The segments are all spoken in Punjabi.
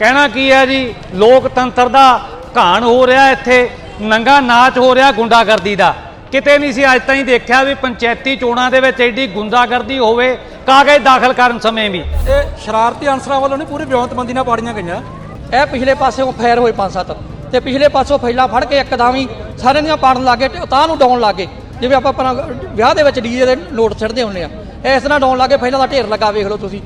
ਕਹਿਣਾ ਕੀ ਹੈ ਜੀ? ਲੋਕਤੰਤਰ ਦਾ ਘਾਣ ਹੋ ਰਿਹਾ ਇੱਥੇ, ਨੰਗਾ ਨਾਚ ਹੋ ਰਿਹਾ ਗੁੰਡਾਗਰਦੀ ਦਾ। ਕਿਤੇ ਨਹੀਂ ਸੀ ਅੱਜ ਤਾਈਂ ਦੇਖਿਆ ਵੀ ਪੰਚਾਇਤੀ ਚੋਣਾਂ ਦੇ ਵਿੱਚ ਐਡੀ ਗੁੰਡਾਗਰਦੀ ਹੋਵੇ, ਕਾਗਜ਼ ਦਾਖਲ ਕਰਨ ਸਮੇਂ ਵੀ। ਇਹ ਸ਼ਰਾਰਤੀ ਅਨਸਰਾਂ ਵੱਲੋਂ ਨਹੀਂ, ਪੂਰੀ ਵਿਉਂਤਬੰਦੀ ਨਾਲ ਪਾੜੀਆਂ ਗਈਆਂ। ਇਹ ਪਿਛਲੇ ਪਾਸਿਓਂ ਫੈਰ ਹੋਏ ਪੰਜ ਸੱਤ। ਤੇ ਪਿਛਲੇ ਪਾਸੋਂ ਫੈਲਾ ਫੜ ਕੇ ਇੱਕਦਮ ਹੀ ਸਾਰਿਆਂ ਦੀਆਂ ਪਾੜਨ ਲੱਗੇ ਤੇ ਤਾਂ ਨੂੰ ਡਾਉਣ ਲੱਗੇ ਜਿਵੇਂ ਆਪਾਂ ਆਪਣਾ ਵਿਆਹ ਦੇ ਵਿੱਚ ਡੀਜੇ ਦੇ ਨੋਟ ਛੱਡਦੇ ਹੁੰਦੇ ਆ। ਇਸ ਤਰ੍ਹਾਂ ਡਾਉਣ ਲੱਗੇ ਫੈਲਾ ਦਾ ਢੇਰ ਲੱਗਾ, ਵੇਖ ਲਓ ਤੁਸੀਂ।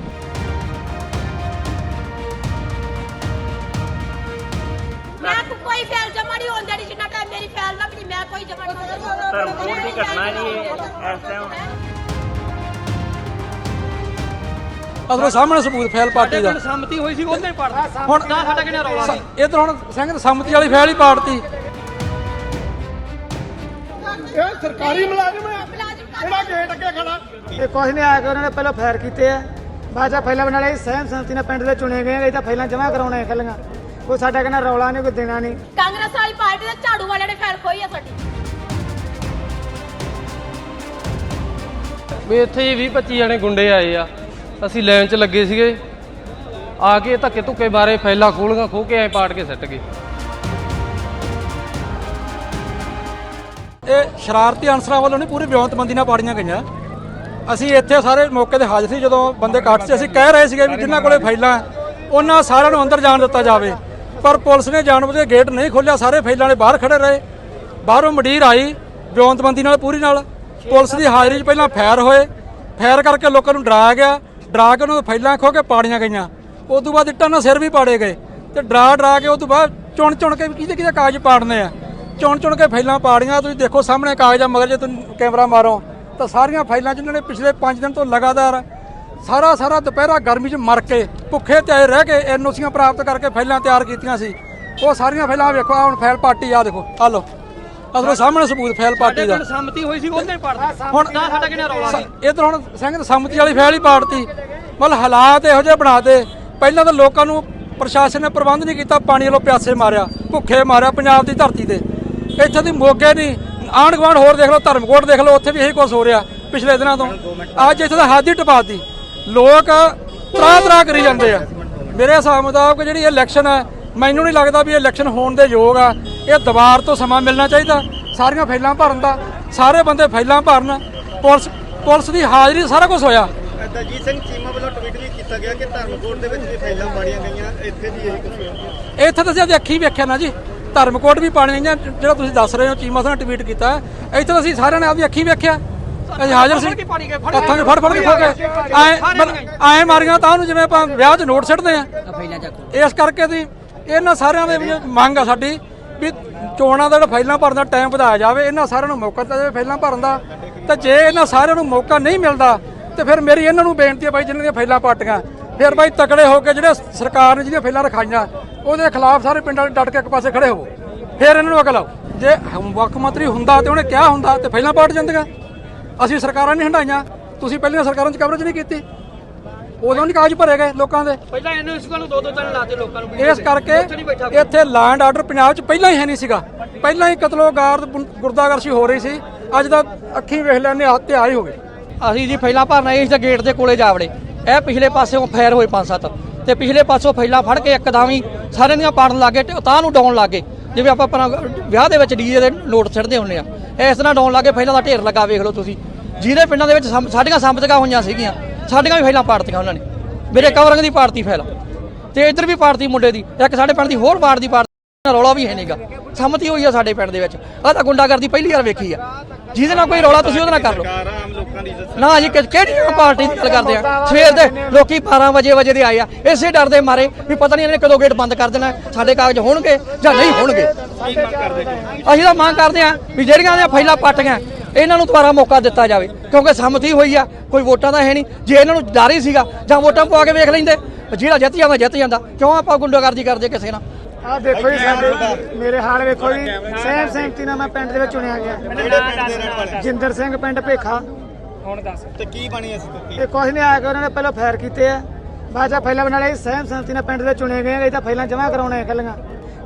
ਨਹੀਂ ਧਰਮਕੋਟ ਦੀ ਘਟਨਾ ਜੀ ਇਹ ਇਸ ਟਾਈਮ ਅਸਲ ਸਾਹਮਣੇ ਸਬੂਤ ਫੈਲ ਪਾਰਟੀ ਦਾ। ਸੰਮਤੀ ਹੋਈ ਸੀ ਉਹਦੇ ਪੜਦਾ ਹੁਣ ਨਾ ਸਾਡਾ ਕਿਹਨੇ ਰੌਲਾ ਸੀ ਇਧਰ ਹੁਣ ਸਿੰਘ ਸੰਮਤੀ ਵਾਲੀ ਫੈਲ ਹੀ ਪਾੜਤੀ। ਇਹ ਸਰਕਾਰੀ ਮੁਲਾਜ਼ਮ ਹੈ। ਕਿਹੜਾ ਗੇਟ ਅੱਗੇ ਖੜਾ? ਇਹ ਕੁਝ ਨਹੀਂ ਆਇਆ ਕਿ ਉਹਨਾਂ ਨੇ ਪਹਿਲਾਂ ਫਾਇਰ ਕੀਤੇ ਆ। ਚ ਪਹਿਲਾਂ ਬਣਾਲੇ ਸਹਿਮ ਸੰਸਥੀ ਨਾਲ ਪਿੰਡ ਦੇ ਚੁਣੇ ਗਏ ਇਹ ਤਾਂ ਪਹਿਲਾਂ ਜਮ੍ਹਾਂ ਕਰਾਉਣੇ ਖੱਲੀਆਂ ਕੋਈ ਸਾਡਾ ਕਹਿੰਦਾ ਰੌਲਾ ਨਹੀਂ ਕੋਈ ਦੇਣਾ ਨਹੀਂ। ਕਾਂਗਰਸ ਵਾਲੀ ਪਾਰਟੀ ਦੇ ਝਾੜੂ ਵਾਲਿਆਂ ਨੇ ਫੈਲ ਖੋਈ ਆ ਸਾਡੀ। ਵੀ ਇੱਥੇ ਹੀ 20 25 ਜਣੇ ਗੁੰਡੇ ਆਏ ਆ। ਅਸੀਂ ਲਾਈਨ 'ਚ ਲੱਗੇ ਸੀਗੇ। ਆ ਕੇ ਧੱਕੇ ਧੁੱਕੇ ਬਾਰੇ ਫੈਲਾ ਖੋਲੀਆਂ ਖੋ ਕੇ ਐ ਪਾੜ ਕੇ ਸੱਟ ਗਏ। ਇਹ ਸ਼ਰਾਰਤੀ ਅਨਸਰਾਂ ਵੱਲੋਂ ਨਹੀਂ, ਪੂਰੀ ਵਿਉਂਤਬੰਦੀ ਨਾਲ ਪਾੜੀਆਂ ਗਈਆਂ। ਅਸੀਂ ਇੱਥੇ ਸਾਰੇ ਮੌਕੇ ਤੇ ਹਾਜ਼ਰ ਸੀ, ਜਦੋਂ ਬੰਦੇ ਕੱਟ ਸੀ। ਅਸੀਂ ਕਹਿ ਰਹੇ ਸੀਗੇ ਵੀ ਜਿਨ੍ਹਾਂ ਕੋਲੇ ਫਾਈਲਾਂ, ਉਹਨਾਂ ਸਾਰਿਆਂ ਨੂੰ ਅੰਦਰ ਜਾਣ ਦਿੱਤਾ ਜਾਵੇ। ਪਰ ਪੁਲਿਸ ਨੇ ਜਾਣਬੁੱਝ ਕੇ ਗੇਟ ਨਹੀਂ ਖੋਲ੍ਹਿਆ, ਸਾਰੇ ਫਾਈਲਾਂ ਵਾਲੇ ਬਾਹਰ ਖੜੇ ਰਹੇ। ਬਾਹਰੋਂ ਮਡੀਰ ਆਈ, ਵਿਉਂਤਬੰਦੀ ਨਾਲ, ਪੂਰੀ ਨਾਲ। ਪੁਲਿਸ ਦੀ ਹਾਜ਼ਰੀ 'ਚ ਪਹਿਲਾਂ ਫੈਰ ਹੋਏ। ਫੈਰ ਕਰਕੇ ਲੋਕਾਂ ਨੂੰ ਡਰਾਇਆ ਗਿਆ। ਡਰਾ ਕੇ ਉਹਨਾਂ ਨੂੰ ਫਾਈਲਾਂ ਖੋ ਕੇ ਪਾੜੀਆਂ ਗਈਆਂ। ਉਸ ਤੋਂ ਬਾਅਦ ਇੱਟਾਂ ਨਾਲ ਸਿਰ ਵੀ ਪਾੜੇ ਗਏ। ਤੇ ਡਰਾ ਡਰਾ ਕੇ ਉਸ ਤੋਂ ਬਾਅਦ ਚੁਣ ਚੁਣ ਕੇ ਕਿਹਦੇ ਕਿਹਦੇ ਕਾਗਜ਼ ਪਾੜਨੇ ਆ। ਚੁਣ ਚੁਣ ਕੇ ਫਾਈਲਾਂ ਪਾੜੀਆਂ। ਤੁਸੀਂ ਦੇਖੋ ਸਾਹਮਣੇ ਕਾਗਜ਼ਾਂ ਮਗਰ ਜੇ ਤੁਸੀਂ ਕੈਮਰਾ ਮਾਰੋ, ਤਾਂ ਸਾਰੀਆਂ ਫਾਈਲਾਂ ਜਿਨ੍ਹਾਂ ਨੇ ਪਿਛਲੇ 5 ਦਿਨ ਤੋਂ ਲਗਾਤਾਰ ਸਾਰਾ ਸਾਰਾ ਦੁਪਹਿਰਾ ਗਰਮੀ 'ਚ ਮਰ ਕੇ, ਭੁੱਖੇ ਤੇ ਰਹਿ ਕੇ ਐਨਓਸੀਆਂ ਪ੍ਰਾਪਤ ਕਰਕੇ ਫਾਈਲਾਂ ਤਿਆਰ ਕੀਤੀਆਂ ਸੀ। ਉਹ ਸਾਰੀਆਂ ਫਾਈਲਾਂ ਵੇਖੋ, ਆਹ ਹੁਣ ਫਾਈਲ ਪਾਰਟੀ ਆ ਦੇਖੋ ਆ ਲਓ। ਅਸਲ ਸਾਹਮਣੇ ਸਬੂਤ ਫਾਈਲ ਪਾਰਟੀ ਦਾ। ਸੰਮਤੀ ਹੋਈ ਸੀ ਉਹਦੇ ਪੜਦਾ ਹੁਣ ਸਾਡਾ ਕਿਹਨੇ ਰੌਲਾ ਸੀ ਇਧਰ ਹੁਣ ਸਿੰਘ ਸੰਮਤੀ ਵਾਲੀ ਫੈਲ ਹੀ ਪਾੜਤੀ। ਮਤਲਬ ਹਾਲਾਤ ਇਹੋ ਜਿਹੇ ਬਣਾਤੇ ਪਹਿਲਾਂ ਤਾਂ ਲੋਕਾਂ ਨੂੰ ਪ੍ਰਸ਼ਾਸਨ ਨੇ ਪ੍ਰਬੰਧ ਨਹੀਂ ਕੀਤਾ ਪਾਣੀ ਵੱਲੋਂ ਪਿਆਸੇ ਮਾਰਿਆ ਭੁੱਖੇ ਮਾਰਿਆ ਪੰਜਾਬ ਦੀ ਧਰਤੀ ਤੇ। ਇੱਥੇ ਦੀ ਮੋਗੇ ਨਹੀਂ ਆਂਢ ਗੁਆਂਢ ਹੋਰ ਦੇਖ ਲਓ ਧਰਮਕੋਟ ਦੇਖ ਲਓ ਉੱਥੇ ਵੀ ਇਹੀ ਕੁਝ ਹੋ ਰਿਹਾ ਪਿਛਲੇ ਦਿਨਾਂ ਤੋਂ। ਅੱਜ ਇੱਥੇ ਤਾਂ ਹੱਦ ਹੀ ਟਪਾਤੀ। ਲੋਕ ਤਰਾ ਤਰਾ ਕਰੀ ਜਾਂਦੇ ਆ। ਮੇਰੇ ਹਿਸਾਬ ਮੁਤਾਬਕ ਜਿਹੜੀ ਇਲੈਕਸ਼ਨ ਹੈ ਮੈਨੂੰ ਨਹੀਂ ਲੱਗਦਾ ਵੀ ਇਹ ਇਲੈਕਸ਼ਨ ਹੋਣ ਦੇ ਯੋਗ ਆ। ਇਹ ਦੁਬਾਰ ਤੋਂ ਸਮਾਂ ਮਿਲਣਾ ਚਾਹੀਦਾ। ਸਾਰੀਆਂ ਫਾਈਲਾਂ ਭਰਨ ਦਾ ਸਾਰੇ ਬੰਦੇ ਫਾਈਲਾਂ ਭਰਨ। ਪੁਲਿਸ ਪੁਲਿਸ ਦੀ ਹਾਜ਼ਰੀ ਸਾਰਾ ਕੁਝ ਹੋਇਆ। ਦਲਜੀਤ ਸਿੰਘ ਚੀਮਾ ਵੱਲੋਂ ਟਵੀਟ ਵੀ ਕੀਤਾ ਗਿਆ ਕਿ ਧਰਮਕੋਟ ਦੇ ਵਿੱਚ ਵੀ ਫਾਈਲਾਂ ਮਾਰੀਆਂ ਗਈਆਂ ਇੱਥੇ ਵੀ ਇਹੀ ਕੁਝ ਹੋਇਆ। ਇੱਥੇ ਤਾਂ ਅਸੀਂ ਅੱਜ ਅੱਖੀ ਵੇਖਿਆ ਨਾ ਜੀ। ਧਰਮਕੋਟ ਵੀ ਪਾਣੀ ਗਈਆਂ ਜਿਹੜਾ ਤੁਸੀਂ ਦੱਸ ਰਹੇ ਹੋ ਚੀਮਾ ਸਾਹਿਬ ਨੇ ਟਵੀਟ ਕੀਤਾ। ਇੱਥੇ ਤਾਂ ਅਸੀਂ ਸਾਰਿਆਂ ਨੇ ਆਪਦੀ ਅੱਖੀ ਵੇਖਿਆ। ਅਸੀਂ ਹਾਜ਼ਰ ਸੀ। ਫੜ ਗਏ, ਫੜ ਹੱਥਾਂ 'ਚ ਫੜ ਫੜ ਕੇ ਖੋ ਕੇ। ਐ ਮਾਰੀਆਂ ਤਾਂ ਉਹਨੂੰ ਜਿਵੇਂ ਆਪਾਂ ਵਿਆਹ 'ਚ ਨੋਟ ਛੱਡਦੇ ਆ। ਇਸ ਕਰਕੇ ਦੀ ਇਹਨਾਂ ਸਾਰਿਆਂ ਦੇ ਵਿੱਚ ਮੰਗ ਆ ਸਾਡੀ। ਵੀ ਚੋਣਾਂ ਦਾ ਜਿਹੜਾ ਫਾਈਲਾਂ ਭਰਨ ਦਾ ਟਾਈਮ ਵਧਾਇਆ ਜਾਵੇ, ਇਹਨਾਂ ਸਾਰਿਆਂ ਨੂੰ ਮੌਕਾ ਦਿੱਤਾ ਜਾਵੇ ਫਾਈਲਾਂ ਭਰਨ ਦਾ। ਤਾਂ ਜੇ ਇਹਨਾਂ ਸਾਰਿਆਂ ਨੂੰ ਮੌਕਾ ਨਹੀਂ ਮਿਲਦਾ, ਤੇ ਫਿਰ ਮੇਰੀ ਇਹਨਾਂ ਨੂੰ ਬੇਨਤੀ ਹੈ ਬਾਈ, ਜਿਨ੍ਹਾਂ ਦੀਆਂ ਫਾਈਲਾਂ ਪਾਟੀਆਂ, ਫਿਰ ਬਾਈ ਤਕੜੇ ਹੋ ਕੇ ਜਿਹੜੇ ਸਰਕਾਰ ਨੇ ਜਿਹੜੀਆਂ ਫਾਈਲਾਂ ਰਖਾਈਆਂ, ਉਹਦੇ ਖਿਲਾਫ ਸਾਰੇ ਪਿੰਡਾਂ ਦੇ ਡਟ ਕੇ ਇੱਕ ਪਾਸੇ ਖੜੇ ਹੋਵੋ ਫਿਰ ਇਹਨਾਂ ਨੂੰ ਅਕਲ ਆਓ। ਜੇ ਮੁੱਖ ਮੰਤਰੀ ਹੁੰਦਾ ਤੇ ਉਹਨੇ ਕਿਹਾ ਹੁੰਦਾ ਤੇ ਫਾਈਲਾਂ ਪਾਟ ਜਾਂਦੀਆਂ। ਅਸੀਂ ਸਰਕਾਰਾਂ ਨਹੀਂ ਹੰਡਾਈਆਂ ਤੁਸੀਂ ਪਹਿਲੀਆਂ ਸਰਕਾਰਾਂ 'ਚ ਕਵਰੇਜ ਨਹੀਂ ਕੀਤੀ। ਉਦੋਂ ਨਹੀਂ ਕਾਗਜ਼ ਭਰੇ ਗਏ ਲੋਕਾਂ ਦੇ। ਪਹਿਲਾਂ ਇਹਨੂੰ ਇਸ ਨੂੰ ਦੋ ਦੋ ਤਿੰਨ ਲਾਤੇ ਲੋਕਾਂ ਨੂੰ। ਇਸ ਕਰਕੇ ਇੱਥੇ ਲੈਂਡ ਆਰਡਰ ਪੰਜਾਬ 'ਚ ਪਹਿਲਾਂ ਹੀ ਹੈ ਨਹੀਂ ਸੀਗਾ। ਪਹਿਲਾਂ ਹੀ ਕਤਲੋਗਾਰ ਗੁਰਦਾਗਰਸ਼ੀ ਹੋ ਰਹੀ ਸੀ। ਅੱਜ ਦਾ ਅੱਖੀਂ ਵੇਖ ਲੈਣੇ ਹੱਥ ਆਈ ਹੋ ਗਏ। ਅਸੀਂ ਜੀ ਫੈਲਾ ਭਰਨਾ ਇਸ ਦੇ ਗੇਟ ਦੇ ਕੋਲੇ ਜਾਵੜੇ ਇਹ ਪਿਛਲੇ ਪਾਸਿਓਂ ਫਾਇਰ ਹੋਏ ਪੰਜ ਸੱਤ। ਤੇ ਪਿਛਲੇ ਪਾਸੋਂ ਫੈਲਾ ਫੜ ਕੇ ਇੱਕਦਮ ਹੀ ਸਾਰਿਆਂ ਦੀਆਂ ਪਾੜਨ ਲੱਗੇ ਤੇ ਤਾਂ ਨੂੰ ਡਾਉਣ ਲੱਗੇ ਜਿਵੇਂ ਆਪਾਂ ਆਪਣਾ ਵਿਆਹ ਦੇ ਵਿੱਚ ਡੀਜੇ ਦੇ ਨੋਟ ਛੱਡਦੇ ਹੁੰਨੇ ਆ ਇਸ ਤਰ੍ਹਾਂ ਡਾਉਣ ਲੱਗੇ ਫੈਲਾ ਦਾ ਢੇਰ ਲੱਗਾ ਵੇਖ ਲਓ ਤੁਸੀਂ। ਜਿਹਦੇ ਪਿੰਡਾਂ ਦੇ ਵਿੱਚ ਸਾਡੀਆਂ ਸੰਪਤੀਆਂ ਹੋਈਆਂ ਸੀਗੀਆਂ। ਸਾਡੀਆਂ ਵੀ ਫਾਈਲਾਂ ਪਾੜਤੀਆਂ ਉਹਨਾਂ ਨੇ। ਮੇਰੇ ਕਵਰੰਗ ਦੀ ਪਾਰਟੀ ਫੈਲ ਤੇ ਇੱਧਰ ਵੀ ਪਾਰਟੀ ਮੁੰਡੇ ਦੀ, ਇੱਕ ਸਾਡੇ ਪਿੰਡ ਦੀ ਹੋਰ ਪਾਰਟ ਦੀ ਪਾਰਟੀ ਰੌਲਾ ਵੀ ਹੈ ਨਹੀਂਗਾ ਸਹਿਮਤੀ ਹੋਈ ਆ ਸਾਡੇ ਪਿੰਡ ਦੇ ਵਿੱਚ। ਆਹ ਤਾਂ ਗੁੰਡਾਗਰਦੀ ਪਹਿਲੀ ਵਾਰ ਵੇਖੀ ਆ। ਜਿਹਦੇ ਨਾਲ ਕੋਈ ਰੌਲਾ ਤੁਸੀਂ ਉਹਦੇ ਨਾਲ ਕਰ ਲਓ। ਨਾ ਜੀ ਕਿਹੜੀ ਪਾਰਟੀ ਦੀ ਗੱਲ ਕਰਦੇ ਆ? ਸਵੇਰ ਦੇ ਲੋਕੀ 12 ਵਜੇ ਵਜੇ ਦੇ ਆਏ ਆ। ਇਸੇ ਡਰ ਦੇ ਮਾਰੇ ਵੀ ਪਤਾ ਨਹੀਂ ਇਹਨੇ ਕਦੋਂ ਗੇਟ ਬੰਦ ਕਰ ਦੇਣਾ, ਸਾਡੇ ਕਾਗਜ਼ ਹੋਣਗੇ ਜਾਂ ਨਹੀਂ ਹੋਣਗੇ। ਅਸੀਂ ਤਾਂ ਮੰਗ ਕਰਦੇ ਆ ਵੀ ਜਿਹੜੀਆਂ ਦੇ ਫਾਈਲਾਂ ਪੱਟ ਗਈਆਂ ਇਹਨਾਂ ਨੂੰ ਦੁਬਾਰਾ ਮੌਕਾ ਦਿੱਤਾ ਜਾਵੇ। ਕਿਉਂਕਿ ਸੰਮਤੀ ਹੋਈ ਆ ਕੋਈ ਵੋਟਾਂ ਦਾ ਹੈ ਨਹੀਂ। ਜੇ ਇਹਨਾਂ ਨੂੰ ਡਰ ਹੀ ਸੀਗਾ ਜਾਂ ਵੋਟਾਂ ਪਵਾ ਕੇ ਵੇਖ ਲੈਂਦੇ ਜਿਹੜਾ ਜਿੱਤ ਜਾਂਦਾ ਜਿੱਤ ਜਾਂਦਾ। ਕਿਉਂ ਆਪਾਂ ਗੁੰਡਾਗਰਦੀ ਕਰਦੇ ਕਿਸੇ ਨਾਲ? ਆਹ ਦੇਖੋ ਜੀ ਸਾਡੇ ਮੇਰੇ ਹਾਲ ਵੇਖੋ ਜੀ ਸਹਿਮ ਸੰਸਥੀ ਨਾਲ ਮੈਂ ਪਿੰਡ ਦੇ ਵਿੱਚ ਚੁਣਿਆ ਗਿਆ। ਜਿੰਦਰ ਸਿੰਘ ਪਿੰਡ ਭੇਖਾ। ਤੇ ਕੀ ਬਣੀ ਇਸ ਤੋਂ ਇਹ ਕੁਝ ਨਹੀਂ ਆਇਆ ਕਿ ਉਹਨਾਂ ਨੇ ਪਹਿਲਾਂ ਫਾਇਰ ਕੀਤੇ ਆ। ਬਾਅਦ ਚ ਪਹਿਲਾਂ ਬਣਾਲੇ ਸਹਿਮ ਸੰਸਥੀ ਨਾਲ ਪਿੰਡ ਦੇ ਚੁਣੇ ਗਏ ਇਹ ਤਾਂ ਪਹਿਲਾਂ ਜਮ੍ਹਾਂ ਕਰਾਉਣੇ ਖੱਲੀਆਂ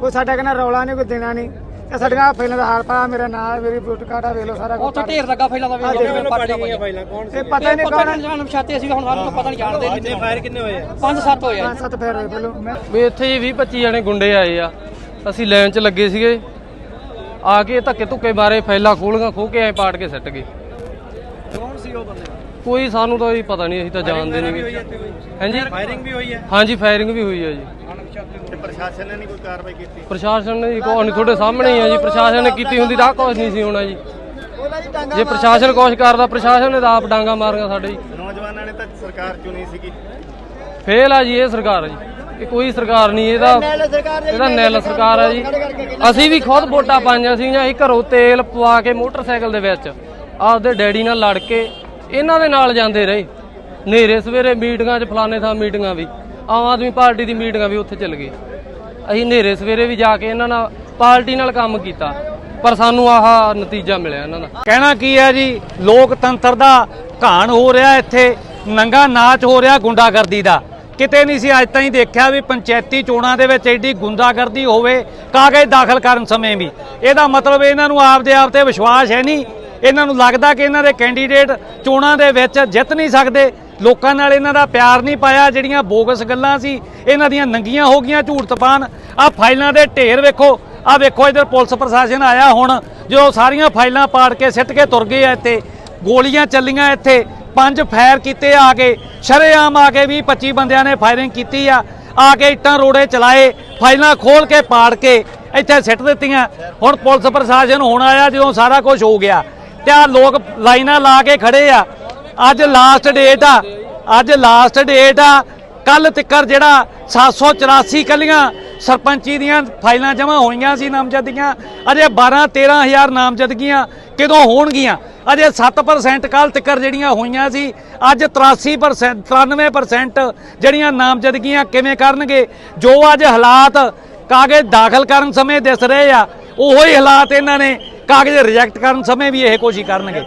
ਕੋਈ ਸਾਡਾ ਕਹਿੰਦਾ ਰੌਲਾ ਨਹੀਂ ਕੋਈ ਦੇਣਾ ਨਹੀਂ। ਤੇ ਸਾਡੀਆਂ ਫਾਈਲਾਂ ਦਾ ਹਾਲ ਪਾ ਮੇਰਾ ਨਾਮ ਮੇਰੀ ਵੋਟ ਕਾਰਡ ਆ ਵੇਖ ਲਓ ਸਾਰਾ ਕੁਝ ਉੱਥੇ ਢੇਰ ਲੱਗਾ ਫੈਲਾ ਦਾ ਵੇਖ ਲਓ ਪਾੜੀਆਂ ਪਈਆਂ ਫਾਈਲਾਂ ਕੌਣ ਇਹ ਪਤਾ ਹੀ ਨਹੀਂ ਪਤਾ ਕੌਣ ਨਹੀਂ ਜਾਣ ਪਛਾਤੇ ਅਸੀਂ ਹੁਣ ਸਾਨੂੰ ਪਤਾ ਨਹੀਂ ਜਾਣਦੇ। ਕਿੰਨੇ ਫਾਇਰ ਕਿੰਨੇ ਹੋਏ ਆ? ਪੰਜ ਸੱਤ ਹੋਏ ਆ। ਪੰਜ ਸੱਤ ਫੇਰ ਹੋਏ ਪਹਿਲੋਂ। ਮੈਂ ਵੀ ਇੱਥੇ ਜੀ 20 25 ਜਣੇ ਗੁੰਡੇ ਆਏ ਆ। ਅਸੀਂ ਲਾਈਨ 'ਚ ਲੱਗੇ ਸੀਗੇ। ਆ ਕੇ ਧੱਕੇ ਧੁੱਕੇ ਮਾਰੇ ਫੈਲਾ ਖੋਲੀਆਂ ਖੋ ਕੇ ਐ ਪਾੜ ਕੇ ਸੱਟ ਗਏ। ਕੌਣ ਸੀ ਉਹ ਬੰਦੇ? ਕੋਈ ਸਾਨੂੰ ਤਾਂ ਇਹ ਪਤਾ ਨਹੀਂ ਅਸੀਂ ਤਾਂ ਜਾਣਦੇ ਨਹੀਂਗੇ ਹਾਂਜੀ। ਫਾਇਰਿੰਗ ਵੀ ਹੋਈ ਹੈ ਹਾਂਜੀ ਫਾਇਰਿੰਗ ਵੀ ਹੋਈ ਆ ਜੀ। ਤੇ ਪ੍ਰਸ਼ਾਸਨ ਨੇ ਨਹੀਂ ਕੋਈ ਕਾਰਵਾਈ ਕੀਤੀ? ਪ੍ਰਸ਼ਾਸਨ ਨੇ ਜੀ ਕੋਈ ਨਹੀਂ ਤੁਹਾਡੇ ਸਾਹਮਣੇ ਹੀ ਆ ਜੀ। ਪ੍ਰਸ਼ਾਸਨ ਨੇ ਕੀਤੀ ਹੁੰਦੀ ਤਾਂ ਕੁਛ ਨਹੀਂ ਸੀ ਹੋਣਾ ਜੀ। ਜੇ ਪ੍ਰਸ਼ਾਸਨ ਕੁਛ ਕਰਦਾ ਪ੍ਰਸ਼ਾਸਨ ਨੇ ਤਾਂ ਆਪ ਡਾਂਗਾ ਮਾਰੀਆਂ ਸਾਡੇ ਜੀ। ਨੌਜਵਾਨਾਂ ਨੇ ਤਾਂ ਸਰਕਾਰ ਚੁਣੀ ਸੀਗੀ। ਫੇਲ ਆ ਜੀ ਇਹ ਸਰਕਾਰ ਜੀ। ਇਹ ਕੋਈ ਸਰਕਾਰ ਨਹੀਂ ਇਹਦਾ ਇਹਦਾ ਨੈਲ ਸਰਕਾਰ ਆ ਜੀ। ਅਸੀਂ ਵੀ ਖੁਦ ਵੋਟਾਂ ਪਾਈਆਂ ਸੀਗੀਆਂ ਅਸੀਂ ਘਰੋਂ ਤੇਲ ਪਵਾ ਕੇ ਮੋਟਰਸਾਈਕਲ ਦੇ ਵਿੱਚ ਆਪਦੇ ਡੈਡੀ ਨਾਲ ਲੜ ਕੇ ਇਹਨਾਂ ਦੇ ਨਾਲ ਜਾਂਦੇ ਰਹੇ। ਨੇਰੇ ਸਵੇਰੇ ਮੀਟਿੰਗਾਂ 'ਚ ਫਲਾਣੇ ਥਾਂ ਮੀਟਿੰਗਾਂ ਵੀ। ਆਮ ਆਦਮੀ ਪਾਰਟੀ ਦੀ ਮੀਟਿੰਗਾਂ ਵੀ ਉੱਥੇ ਚੱਲ ਗਈ। ਅਸੀਂ ਹਨੇਰੇ ਸਵੇਰੇ ਵੀ ਜਾ ਕੇ ਇਹਨਾਂ ਨਾਲ ਪਾਰਟੀ ਨਾਲ ਕੰਮ ਕੀਤਾ, ਪਰ ਸਾਨੂੰ ਆਹ ਨਤੀਜਾ ਮਿਲਿਆ ਇਹਨਾਂ ਦਾ। ਕਹਿਣਾ ਕੀ ਹੈ ਜੀ? ਲੋਕਤੰਤਰ ਦਾ ਘਾਣ ਹੋ ਰਿਹਾ ਇੱਥੇ, ਨੰਗਾ ਨਾਚ ਹੋ ਰਿਹਾ ਗੁੰਡਾਗਰਦੀ ਦਾ। ਕਿਤੇ ਨਹੀਂ ਸੀ ਅੱਜ ਤਾਂ ਹੀ ਦੇਖਿਆ ਵੀ ਪੰਚਾਇਤੀ ਚੋਣਾਂ ਦੇ ਵਿੱਚ ਐਡੀ ਗੁੰਡਾਗਰਦੀ ਹੋਵੇ, ਕਾਗਜ਼ ਦਾਖਲ ਕਰਨ ਸਮੇਂ ਵੀ। ਇਹਦਾ ਮਤਲਬ ਇਹਨਾਂ ਨੂੰ ਆਪਦੇ ਆਪ ਤੇ ਵਿਸ਼ਵਾਸ ਹੈ ਨਹੀਂ। ਇਹਨਾਂ ਨੂੰ ਲੱਗਦਾ ਕਿ ਇਹਨਾਂ ਦੇ ਕੈਂਡੀਡੇਟ ਚੋਣਾਂ ਦੇ ਵਿੱਚ ਜਿੱਤ ਨਹੀਂ ਸਕਦੇ। ਲੋਕਾਂ ਨਾਲ ਇਹਨਾਂ ਦਾ ਪਿਆਰ ਨਹੀਂ ਪਾਇਆ, ਜਿਹੜੀਆਂ ਬੋਗਸ ਗੱਲਾਂ ਸੀ, ਇਹਨਾਂ ਦੀਆਂ ਨੰਗੀਆਂ ਹੋ ਗਈਆਂ ਝੂਠ ਤਪਾਨ ਆ ਫਾਈਲਾਂ ਦੇ ਢੇਰ ਵੇਖੋ ਆ ਵੇਖੋ ਇਧਰ ਪੁਲਿਸ ਪ੍ਰਸ਼ਾਸਨ ਆਇਆ ਹੁਣ, ਜੋ ਸਾਰੀਆਂ ਫਾਈਲਾਂ ਪਾੜ ਕੇ ਸਿੱਟ ਕੇ ਤੁਰ ਗਏ ਆ ਇੱਥੇ, ਗੋਲੀਆਂ ਚੱਲੀਆਂ ਇੱਥੇ, ਪੰਜ ਫਾਇਰ ਕੀਤੇ ਆ ਕੇ, ਸ਼ਰੇਆਮ ਆ ਕੇ ਵੀ 25 ਬੰਦਿਆਂ ਨੇ ਫਾਇਰਿੰਗ ਕੀਤੀ ਆ ਆ ਕੇ ਇੱਟਾਂ ਰੋੜੇ ਚਲਾਏ, ਫਾਈਲਾਂ ਖੋਲ ਕੇ ਪਾੜ ਕੇ ਇੱਥੇ ਸਿੱਟ ਦਿੱਤੀਆਂ। ਹੁਣ ਪੁਲਿਸ ਪ੍ਰਸ਼ਾਸਨ ਹੁਣ ਆਇਆ, ਜਦੋਂ ਸਾਰਾ ਕੁਝ ਹੋ ਗਿਆ, ਤੇ ਆ ਲੋਕ ਲਾਈਨਾਂ ਲਾ ਕੇ ਖੜੇ ਆ ਅੱਜ ਲਾਸਟ ਡੇਟ ਆ। ਅੱਜ ਲਾਸਟ ਡੇਟ ਆ। ਕੱਲ ਤਿੱਕਰ ਜਿਹੜਾ 784 ਕੱਲੀਆਂ ਸਰਪੰਚੀ ਦੀਆਂ ਫਾਈਲਾਂ ਜਮ੍ਹਾਂ ਹੋਈਆਂ ਸੀ ਨਾਮਜ਼ਦਗੀਆਂ ਅਜੇ 12 13000 ਨਾਮਜ਼ਦਗੀਆਂ ਕਿਦੋਂ ਹੋਣਗੀਆਂ? ਅਜੇ 7% ਕੱਲ ਤਿੱਕਰ ਜਿਹੜੀਆਂ ਹੋਈਆਂ ਸੀ, ਅੱਜ 83% 93% ਜਿਹੜੀਆਂ ਨਾਮਜ਼ਦਗੀਆਂ ਕਿਵੇਂ ਕਰਨਗੇ? ਜੋ ਅੱਜ ਹਾਲਾਤ ਕਾਗਜ਼ ਦਾਖਲ ਕਰਨ ਸਮੇਂ ਦਿਸ ਰਹੇ ਆ, ਉਹੋ ਹੀ ਹਾਲਾਤ ਇਹਨਾਂ ਨੇ ਕਾਗਜ਼ ਰਿਜੈਕਟ ਕਰਨ ਸਮੇਂ ਵੀ ਇਹ ਕੋਸ਼ਿਸ਼ ਕਰਨਗੇ।